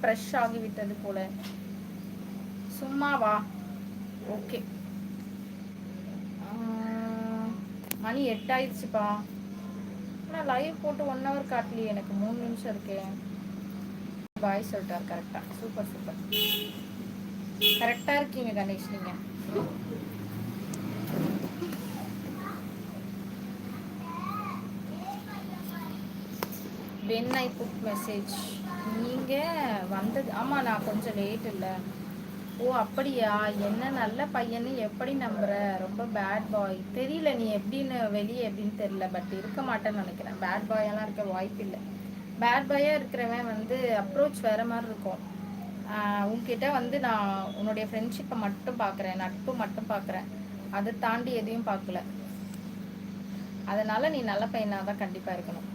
Fresh ஆகிவிட்டது போல. சும்மா வா. ஓகே மணி எட்டாயிடுச்சுப்பா. ஆனால் லைவ் போட்டு ஒன் ஹவர் காட்டலையே. எனக்கு மூணு நிமிஷம் இருக்கேன் பாய் சொல்லிட்டார் கரெக்டாக சூப்பர் சூப்பர் கரெக்டாக இருக்கீங்க கணேஷ் நீங்கள் வென் ஐ புட் மெசேஜ் நீங்கள் வந்தது ஆமாம் நான் கொஞ்சம் லேட் இல்லை. ஓ அப்படியா? என்ன நல்ல பையன்னு எப்படி நம்புற? ரொம்ப பேட் பாய் தெரியல நீ எப்படின்னு வெளியே எப்படின்னு தெரியல பட் இருக்க மாட்டேன்னு நினைக்கிறேன். பேட் பாயெல்லாம் இருக்க வாய்ப்பு இல்லை. பேட் பாயாக இருக்கிறவன் வந்து அப்ரோச் வேற மாதிரி இருக்கும். உங்ககிட்ட வந்து நான் உன்னுடைய ஃப்ரெண்ட்ஷிப்பை மட்டும் பார்க்குறேன் நட்பு மட்டும் பார்க்குறேன் அதை தாண்டி எதையும் பார்க்கல அதனால் நீ நல்ல பையனாக தான் கண்டிப்பாக இருக்கணும்.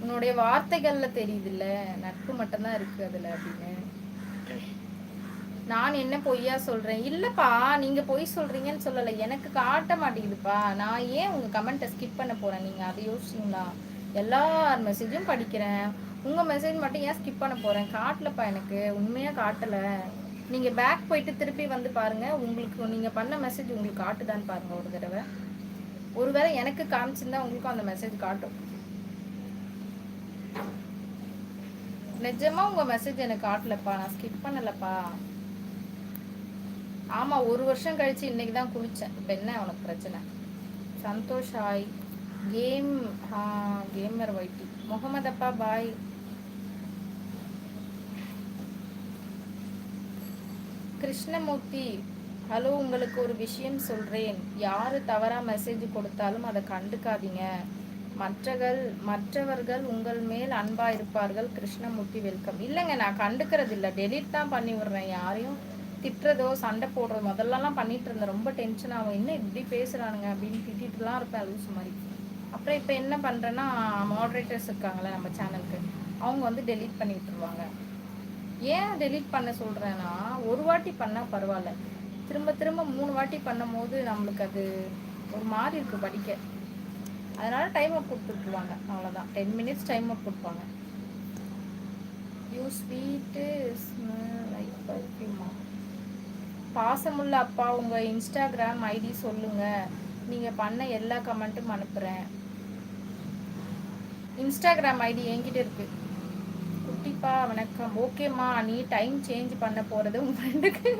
உன்னுடைய வார்த்தைகள்ல தெரியுதுல்ல? நட்பு மட்டும்தான் இருக்கு அதுல அப்படின்னு. நான் என்ன பொய்யா சொல்றேன்? இல்லப்பா நீங்க பொய் சொல்றீங்கன்னு சொல்லல. எனக்கு காட்ட மாட்டேங்குதுப்பா. நான் ஏன் உங்க கமெண்ட்டை ஸ்கிப் பண்ண போறேன்? நீங்க அதை யோசிச்சிங்களா? எல்லார் மெசேஜும் படிக்கிறேன். உங்க மெசேஜ் மட்டும் ஏன் ஸ்கிப் பண்ண போறேன்? காட்டலப்பா எனக்கு. உண்மையா காட்டல. நீங்க பேக் போயிட்டு திருப்பி வந்து பாருங்க. உங்களுக்கு நீங்க பண்ண மெசேஜ் உங்களுக்கு காட்டுதான்னு பாருங்க ஒரு தடவை. ஒருவேளை எனக்கு காமிச்சிருந்தா உங்களுக்கும் அந்த மெசேஜ் காட்டும். நிஜமா உங்க மெசேஜ் எனக்கு காட்டலப்பா. நான் ஸ்கிப் பண்ணலப்பா. ஆமா ஒரு வருஷம் கழிச்சு இன்னைக்கு தான் குளிச்சேன். இப்போ என்ன உனக்கு பிரச்சனை? சந்தோஷ் ஆய் கேம் கேமர் வைட்டி முகமது அப்பா பாய் கிருஷ்ணமூர்த்தி ஹலோ உங்களுக்கு ஒரு விஷயம் சொல்கிறேன் யார் தவறாக மெசேஜ் கொடுத்தாலும் அதை கண்டுக்காதீங்க. மற்றகள் மற்றவர்கள் உங்கள் மேல் அன்பாக இருப்பார்கள். கிருஷ்ணமூர்த்தி வெல்கம் இல்லைங்க நான் கண்டுக்கிறது இல்லை. டெலிட் தான் பண்ணி விடுறேன். யாரையும் திட்டுறதோ சண்டை போடுறதோ முதல்லலாம் பண்ணிட்டு இருந்தேன். ரொம்ப டென்ஷன் ஆகும். என்ன இப்படி பேசுகிறானுங்க அப்படின்னு திட்டிட்டுலாம் இருப்பேன் லூஸ் மாதிரி. அப்புறம் இப்போ என்ன பண்ணுறேன்னா மாடரேட்டர்ஸ் இருக்காங்களே நம்ம சேனலுக்கு அவங்க வந்து டெலீட் பண்ணி விட்டுருவாங்க ஏன் டெலீட் பண்ண சொல்கிறேன்னா ஒரு வாட்டி பண்ணால் பரவாயில்ல. திரும்ப திரும்ப மூணு வாட்டி பண்ணும் போது நம்மளுக்கு அது ஒரு மாதிரி இருக்குது படிக்க. அதனால டைம் அப் கொடுத்துட்ருவாங்க அவ்வளோதான் டென் மினிட்ஸ் டைம் அப் கொடுப்பாங்க. யூ ஸ்வீட்டு லைக் பர்ஃப்யூமா பாசமுள்ள அப்பா உங்கள் இன்ஸ்டாகிராம் ஐடி சொல்லுங்கள் நீங்கள் பண்ண எல்லா கமெண்ட்டும் அனுப்புகிறேன் இன்ஸ்டாகிராம் ஐடி என்கிட்ட இருக்கு. குட்டிப்பா வணக்கம். ஓகேம்மா நீ டைம் சேஞ்ச் பண்ண போகிறது உங்கள் ஃப்ரெண்டுக்கு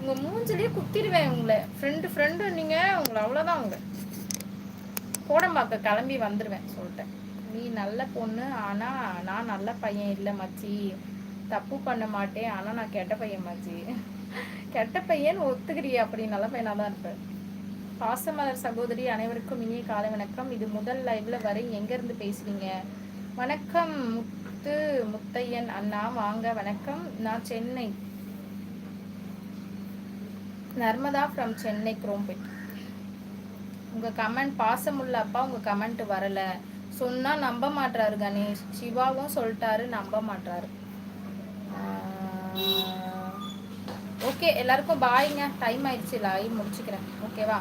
உங்கள் மூஞ்சிலேயே குத்திடுவேன் உங்களை. ஃப்ரெண்டு ஃப்ரெண்டு நீங்கள் உங்களை அவ்வளோதான் அவங்க. கோடம்பாக்க கிளம்பி வந்துடுவேன் சொல்லிட்டேன். நீ நல்ல பொண்ணு ஆனால் நான் நல்ல பையன் இல்லை மச்சி. தப்பு பண்ண மாட்டேன் ஆனால் நான் கெட்ட பையன் மச்சி. கெட்ட பையன் ஒத்துக்கிறியே அப்படி நல்ல பையனாக தான் இருப்பேன். பாசமலர் சகோதரி அனைவருக்கும் இனிய காலை வணக்கம். இது முதல் லைவ்ல வரை எங்கேருந்து பேசுறீங்க? வணக்கம் முத்து முத்தையன் அண்ணா வாங்க வணக்கம். நான் சென்னை. நர்மதா ஃப்ரம் சென்னை குரோம்பேட். உங்கள் கமெண்ட் பாசமுள்ள அப்பா உங்கள் கமெண்ட் வரலை. சொன்னால் நம்ப மாட்டாரு கணேஷ். சிவாவும் சொல்லிட்டாரு நம்ப மாட்டாரு ஓகே எல்லாருக்கும் பாய்ங்க டைம் ஆயிடுச்சு லைவ் முடிச்சுக்கிறேன். ஓகேவா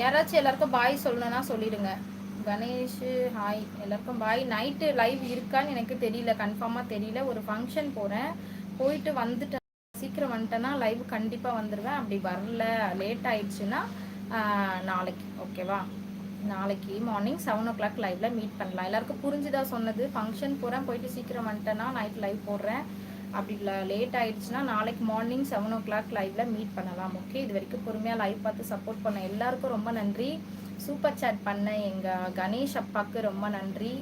யாராச்சும் எல்லாருக்கும் பாய் சொல்லணும்னா சொல்லிடுங்க. கணேஷ் ஹாய் எல்லாருக்கும் பாய் நைட்டு லைவ் இருக்கான்னு எனக்கு தெரியல கன்ஃபார்மாக தெரியல. ஒரு ஃபங்க்ஷன் போகிறேன் போயிட்டு வந்துட்டேன். சீக்கிரம் வந்துட்டேன்னா லைவ் கண்டிப்பாக வந்துடுவேன் அப்படி வரல லேட் ஆயிடுச்சுன்னா நாளைக்கு. ஓகேவா நாளைக்கு மார்னிங் செவன் ஓ கிளாக் லைவ்ல மீட் பண்ணலாம். எல்லாருக்கும் புரிஞ்சுதா சொன்னது. ஃபங்க்ஷன் போகிறேன் போயிட்டு சீக்கிரம் வந்துட்டேன்னா நைட் லைவ் போடுறேன். அப்படி லேட் ஆயிடுச்சுன்னா நாளைக்கு மார்னிங் செவன் ஓ கிளாக் லைவ்ல மீட் பண்ணலாம். ஓகே இது வரைக்கும் பொறுமையாக லைவ் பார்த்து சப்போர்ட் பண்ண எல்லாருக்கும் ரொம்ப நன்றி. சூப்பர் சேட் பண்ண எங்கள் கணேஷ் அப்பாவுக்கு ரொம்ப நன்றி.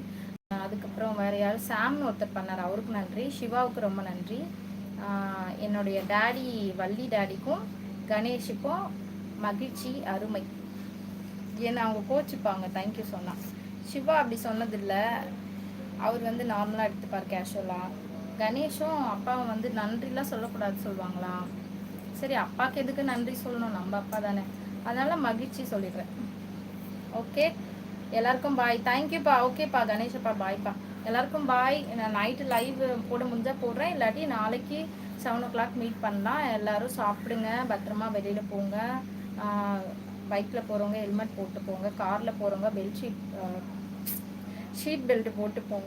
அதுக்கப்புறம் வேறு யாரும் சாம்னு ஒருத்தர் பண்ணார் அவருக்கு நன்றி. சிவாவுக்கு ரொம்ப நன்றி. என்னுடைய டேடி வள்ளி டேடிக்கும் கணேஷுக்கும் மகிழ்ச்சி அருமை. ஏன்னா அவங்க கோச்சிப்பாங்க தேங்க்யூ சொன்னான் சிவா அப்படி சொன்னதில்லை. அவர் வந்து நார்மலாக எடுத்துப்பார் கேஷுவலாக கணேஷும் அப்பாவும் வந்து நன்றிலாம் சொல்லக்கூடாது சொல்லுவாங்களா? சரி அப்பாவுக்கு எதுக்கு நன்றி சொல்லணும்? நம்ம அப்பா தானே. அதனால் மகிழ்ச்சி சொல்லிடுறேன். ஓகே? எல்லாருக்கும் பாய் தேங்க்யூப்பா ஓகேப்பா கணேஷப்பா பாய்ப்பா எல்லாருக்கும் பாய் நான் நைட்டு லைவ் போட முடிஞ்சால் போடுறேன். இல்லாட்டி நாளைக்கு செவன் ஓ கிளாக் மீட் பண்ணலாம். எல்லோரும் சாப்பிடுங்க. பத்திரமா வெளியில் போங்க. பைக்கில் போகிறவங்க ஹெல்மெட் போட்டு போங்க. காரில் போகிறவங்க பெல்ட் ஷீட் ஷீட் பெல்ட் போட்டு போங்க.